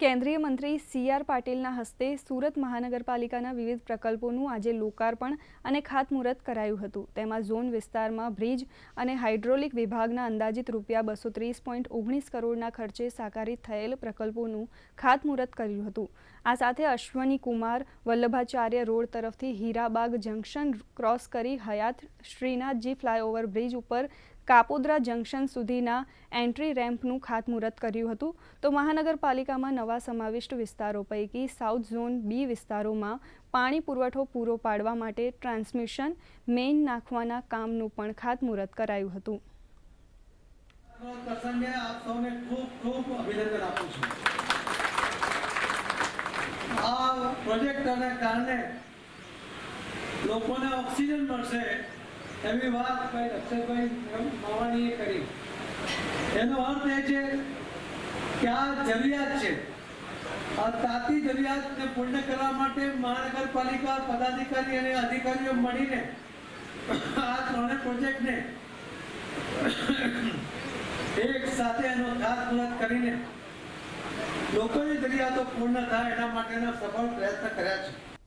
કેન્દ્રીય મંત્રી C R પાટીલના હસ્તે સુરત મહાનગરપાલિકાના વિવિધ પ્રકલ્પોનું આજે લોકાર્પણ અને ખાતમુહૂર્ત કરાયું હતું. તેમાં ઝોન વિસ્તારમાં બ્રિજ અને હાઇડ્રોલિક વિભાગના અંદાજિત રૂપિયા બસો ત્રીસ પોઈન્ટ ઓગણીસ કરોડના ખર્ચે સાકારિત થયેલ પ્રકલ્પોનું ખાતમુહૂર્ત કર્યું હતું. આ સાથે અશ્વની કુમાર વલ્લભાચાર્ય રોડ તરફથી હીરાબાગ જંકશન ક્રોસ કરી હયાત શ્રીનાથજી ફ્લાયઓવર બ્રિજ ઉપર કાપોદ્રા જંકશન સુધીના એન્ટ્રી રેમ્પનું ખાતમુહૂર્ત કર્યું હતું. તો મહાનગરપાલિકામાં નવા સમાવિષ્ટ વિસ્તારો પૈકી સાઉથ ઝોન બી વિસ્તારોમાં પાણી પુરવઠો પૂરો પાડવા માટે ટ્રાન્સમિશન મેઇન નાખવાના કામનું પણ ખાતમુહૂર્ત કરાયું હતું. લોકોને ઓક્સિજન મળશે એવી વાત ભાઈ અક્ષરભાઈ માવાણીએ કરી. એનો અર્થ એ છે કે આ જરૂરિયાત છે. તાતી જરૂરિયાતને પૂર્ણ કરવા માટે મહાનગરપાલિકા, પદાધિકારી અને અધિકારીઓ મળીને આ ત્રણેય પ્રોજેક્ટને એક સાથે એનો ખાતમુહૂર્ત કરીને લોકોની જરૂરિયાતો પૂર્ણ થાય એના માટેના સફળ પ્રયત્ન કર્યા છે.